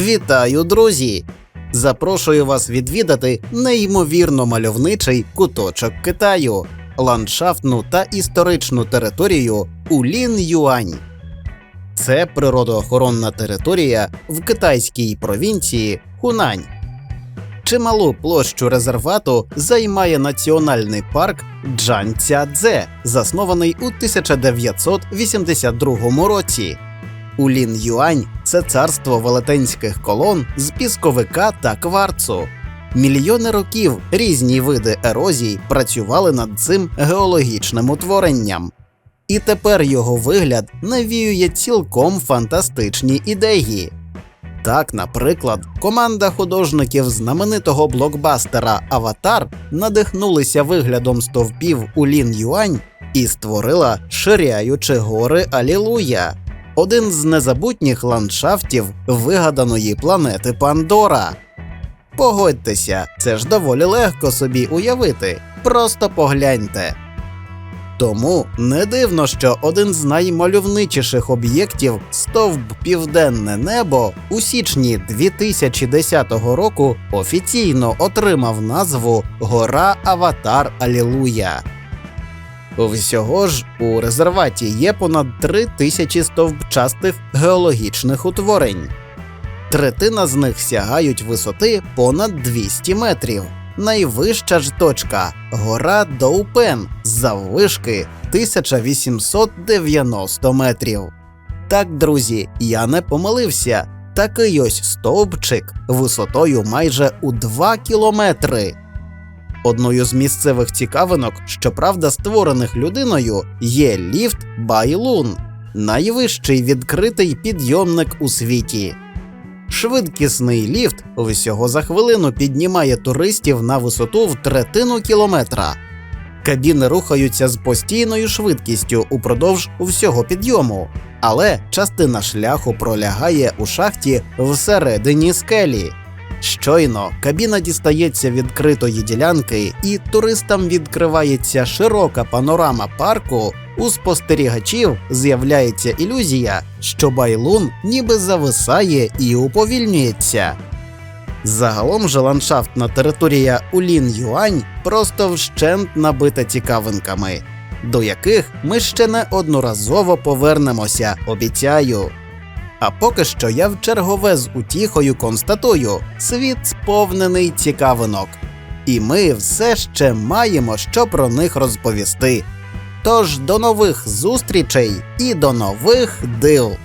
Вітаю, друзі! Запрошую вас відвідати неймовірно мальовничий куточок Китаю, ландшафтну та історичну територію Улін Юань. Це природоохоронна територія в китайській провінції Хунань. Чималу площу резервату займає національний парк Джанцядзе, заснований у 1982 році. Улін Юань це царство велетенських колон з пісковика та кварцу. Мільйони років різні види ерозій працювали над цим геологічним утворенням. І тепер його вигляд навіює цілком фантастичні ідеї. Так, наприклад, команда художників знаменитого блокбастера Аватар надихнулися виглядом стовпів Улін Юань і створила ширяючі гори Алілуя, один з незабутніх ландшафтів вигаданої планети Пандора. Погодьтеся, це ж доволі легко собі уявити. Просто погляньте. Тому не дивно, що один з наймальовничіших об'єктів стовп Південне небо у січні 2010 року офіційно отримав назву Гора Аватар Алілуя. Всього ж у резерваті є понад три тисячі стовпчастих геологічних утворень. Третина з них сягають висоти понад 200 метрів. Найвища ж точка гора Доупен заввишки 1890 метрів. Так, друзі, я не помилився. Такий ось стовпчик висотою майже у 2 кілометри. Одною з місцевих цікавинок, щоправда, створених людиною, є ліфт Байлун, найвищий відкритий підйомник у світі. Швидкісний ліфт всього за хвилину піднімає туристів на висоту в третину кілометра. Кабіни рухаються з постійною швидкістю упродовж всього підйому, але частина шляху пролягає у шахті всередині скелі. Щойно кабіна дістається відкритої ділянки, і туристам відкривається широка панорама парку. У спостерігачів з'являється ілюзія, що байлун ніби зависає і уповільнюється. Загалом же ландшафтна територія Улін Юань просто вщент набита цікавинками, до яких ми ще неодноразово повернемося, обіцяю. А поки що я в чергове з утіхою констатую, світ сповнений цікавинок, і ми все ще маємо що про них розповісти. Тож до нових зустрічей і до нових див!